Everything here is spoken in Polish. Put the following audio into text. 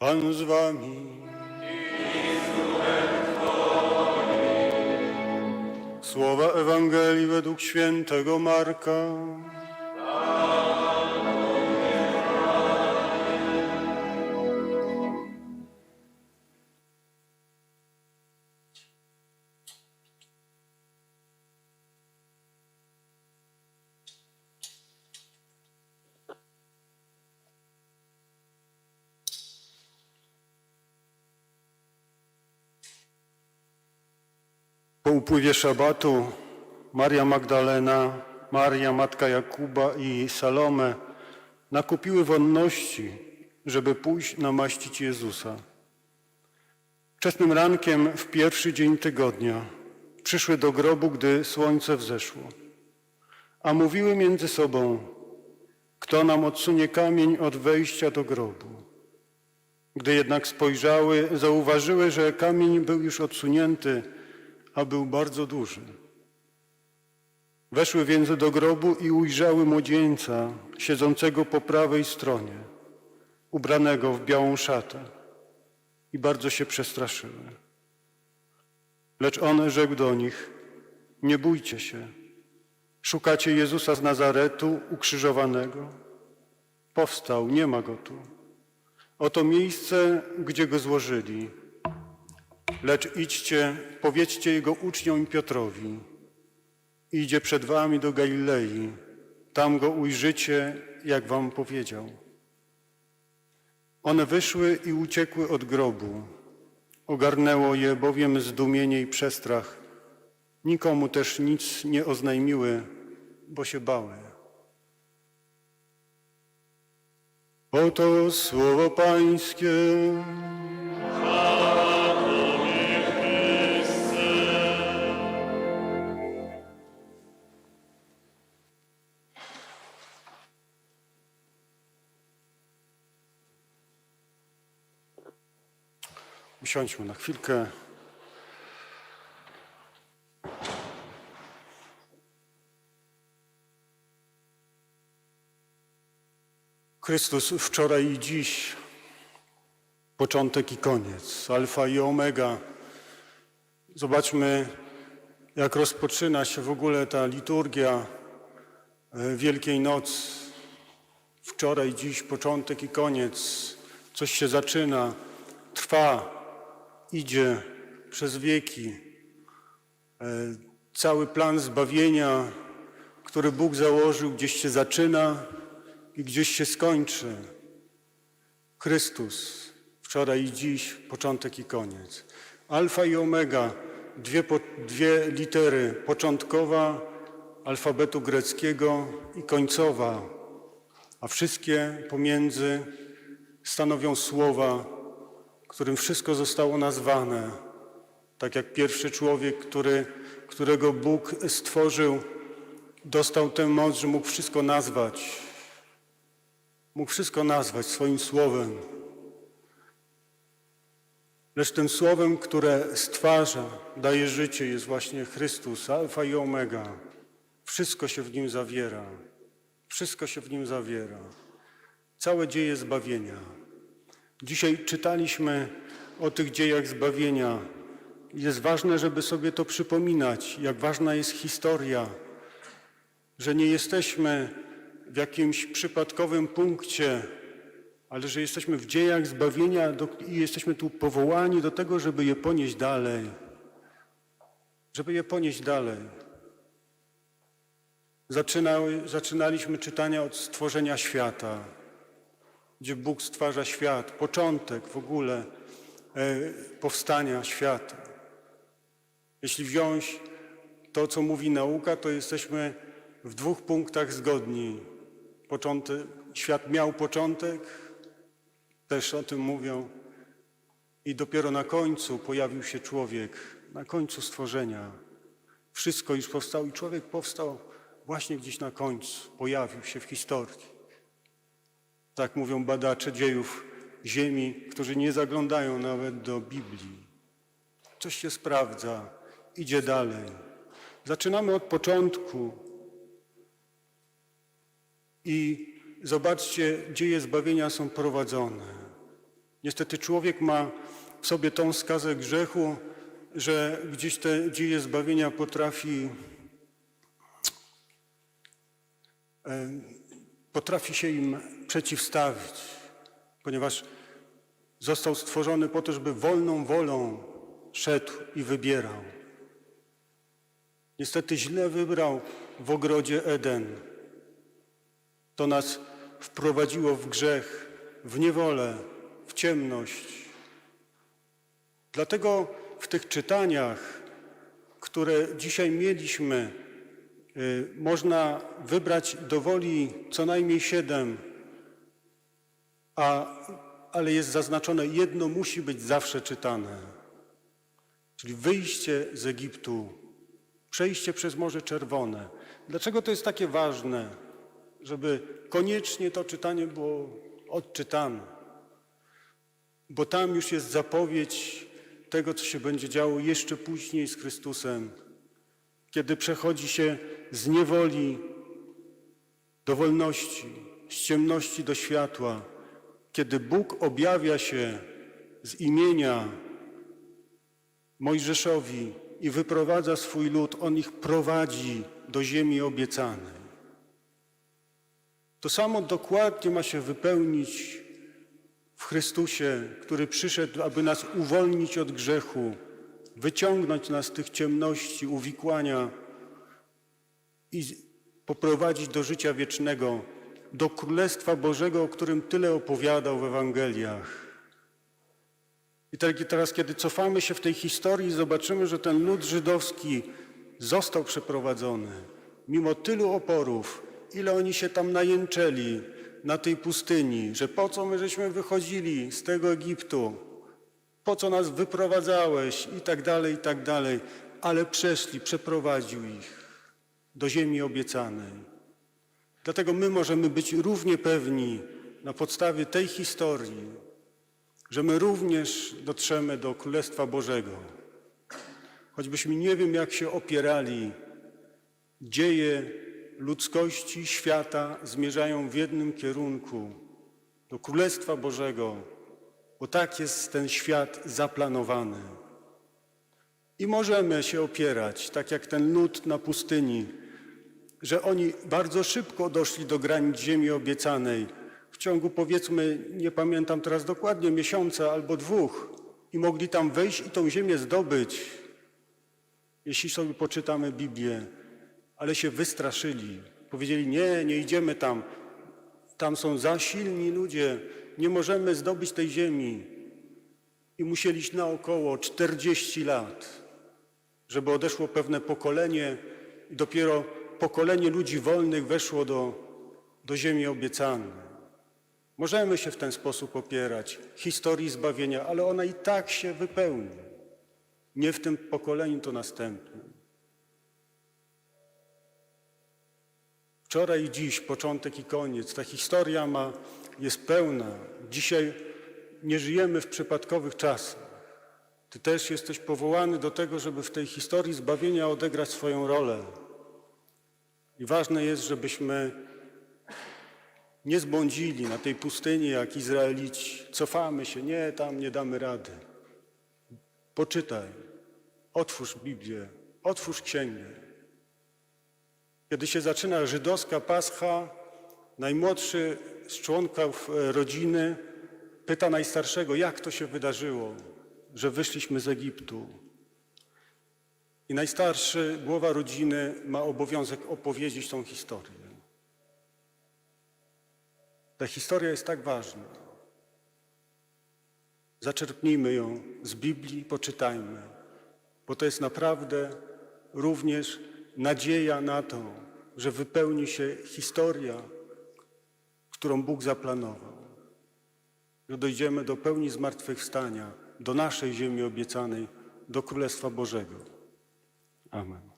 Pan z wami. Słowa Ewangelii według świętego Marka. Po upływie szabatu Maria Magdalena, Maria matka Jakuba i Salome nakupiły wonności, żeby pójść namaścić Jezusa. Wczesnym rankiem w pierwszy dzień tygodnia przyszły do grobu, gdy słońce wzeszło, a mówiły między sobą, kto nam odsunie kamień od wejścia do grobu. Gdy jednak spojrzały, zauważyły, że kamień był już odsunięty, a był bardzo duży. Weszły więc do grobu i ujrzały młodzieńca siedzącego po prawej stronie, ubranego w białą szatę i bardzo się przestraszyły. Lecz on rzekł do nich, nie bójcie się, szukacie Jezusa z Nazaretu ukrzyżowanego. Powstał, nie ma go tu. Oto miejsce, gdzie go złożyli. Lecz idźcie, powiedzcie jego uczniom i Piotrowi. Idzie przed wami do Galilei, tam go ujrzycie, jak wam powiedział. One wyszły i uciekły od grobu. Ogarnęło je bowiem zdumienie i przestrach. Nikomu też nic nie oznajmiły, bo się bały. Oto słowo Pańskie. Usiądźmy na chwilkę. Chrystus wczoraj i dziś, początek i koniec, alfa i omega. Zobaczmy, jak rozpoczyna się w ogóle ta liturgia e, Wielkiej Nocy. Wczoraj, dziś, początek i koniec. Coś się zaczyna, trwa, idzie przez wieki. E, Cały plan zbawienia, który Bóg założył, gdzieś się zaczyna i gdzieś się skończy. Chrystus, wczoraj i dziś, początek i koniec. Alfa i omega, dwie, dwie litery, początkowa alfabetu greckiego i końcowa, a wszystkie pomiędzy stanowią słowa, którym wszystko zostało nazwane. Tak jak pierwszy człowiek, który, którego Bóg stworzył, dostał tę moc, że mógł wszystko nazwać. Mógł wszystko nazwać swoim słowem. Lecz tym słowem, które stwarza, daje życie, jest właśnie Chrystus, Alfa i Omega. Wszystko się w nim zawiera. Wszystko się w nim zawiera. Całe dzieje zbawienia. Dzisiaj czytaliśmy o tych dziejach zbawienia. Jest ważne, żeby sobie to przypominać, jak ważna jest historia, że nie jesteśmy w jakimś przypadkowym punkcie, ale że jesteśmy w dziejach zbawienia i jesteśmy tu powołani do tego, żeby je ponieść dalej. Żeby je ponieść dalej. Zaczynały, zaczynaliśmy czytania od stworzenia świata, gdzie Bóg stwarza świat, początek w ogóle e, powstania świata. Jeśli wziąć to, co mówi nauka, to jesteśmy w dwóch punktach zgodni. Początek, świat miał początek, też o tym mówią, i dopiero na końcu pojawił się człowiek, na końcu stworzenia. Wszystko już powstało i człowiek powstał właśnie gdzieś na końcu, pojawił się w historii. Tak mówią badacze dziejów Ziemi, którzy nie zaglądają nawet do Biblii. Coś się sprawdza, idzie dalej. Zaczynamy od początku i zobaczcie, dzieje zbawienia są prowadzone. Niestety człowiek ma w sobie tą skazę grzechu, że gdzieś te dzieje zbawienia potrafi, potrafi się im przeciwstawić, ponieważ został stworzony po to, żeby wolną wolą szedł i wybierał. Niestety źle wybrał w ogrodzie Eden. To nas wprowadziło w grzech, w niewolę, w ciemność. Dlatego w tych czytaniach, które dzisiaj mieliśmy, można wybrać do woli co najmniej siedem, a, ale jest zaznaczone, jedno musi być zawsze czytane. Czyli wyjście z Egiptu, przejście przez Morze Czerwone. Dlaczego to jest takie ważne, żeby koniecznie to czytanie było odczytane? Bo tam już jest zapowiedź tego, co się będzie działo jeszcze później z Chrystusem, kiedy przechodzi się z niewoli do wolności, z ciemności do światła, kiedy Bóg objawia się z imienia Mojżeszowi i wyprowadza swój lud, on ich prowadzi do ziemi obiecanej. To samo dokładnie ma się wypełnić w Chrystusie, który przyszedł, aby nas uwolnić od grzechu, wyciągnąć nas z tych ciemności, uwikłania i poprowadzić do życia wiecznego, do Królestwa Bożego, o którym tyle opowiadał w Ewangeliach. I tak- teraz, kiedy cofamy się w tej historii, zobaczymy, że ten lud żydowski został przeprowadzony. Mimo tylu oporów, ile oni się tam najęczeli na tej pustyni, że po co my żeśmy wychodzili z tego Egiptu, po co nas wyprowadzałeś i tak dalej, i tak dalej. Ale przeszli, przeprowadził ich do ziemi obiecanej. Dlatego my możemy być równie pewni na podstawie tej historii, że my również dotrzemy do Królestwa Bożego. Choćbyśmy nie wiem, jak się opierali, dzieje ludzkości, świata zmierzają w jednym kierunku do Królestwa Bożego, bo tak jest ten świat zaplanowany. I możemy się opierać, tak jak ten lud na pustyni, że oni bardzo szybko doszli do granic ziemi obiecanej. W ciągu powiedzmy, nie pamiętam teraz dokładnie, miesiąca albo dwóch i mogli tam wejść i tą ziemię zdobyć, jeśli sobie poczytamy Biblię, ale się wystraszyli. Powiedzieli, nie, nie idziemy tam. Tam są za silni ludzie, nie możemy zdobyć tej ziemi. I musieli iść naokoło 40 lat, żeby odeszło pewne pokolenie i dopiero pokolenie ludzi wolnych weszło do, do ziemi obiecanej. Możemy się w ten sposób opierać historii zbawienia, ale ona i tak się wypełni. Nie w tym pokoleniu, to następnym. Wczoraj i dziś, początek i koniec. Ta historia ma, jest pełna. Dzisiaj nie żyjemy w przypadkowych czasach. Ty też jesteś powołany do tego, żeby w tej historii zbawienia odegrać swoją rolę. I ważne jest, żebyśmy nie zbłądzili na tej pustyni jak Izraelici. Cofamy się, nie, tam nie damy rady. Poczytaj, otwórz Biblię, otwórz Księgę. Kiedy się zaczyna żydowska Pascha, najmłodszy z członków e, rodziny pyta najstarszego, jak to się wydarzyło, że wyszliśmy z Egiptu. I najstarszy, głowa rodziny, ma obowiązek opowiedzieć tą historię. Ta historia jest tak ważna. Zaczerpnijmy ją z Biblii, poczytajmy, bo to jest naprawdę również nadzieja na to, że wypełni się historia, którą Bóg zaplanował, że dojdziemy do pełni zmartwychwstania, do naszej ziemi obiecanej, do Królestwa Bożego. Amen.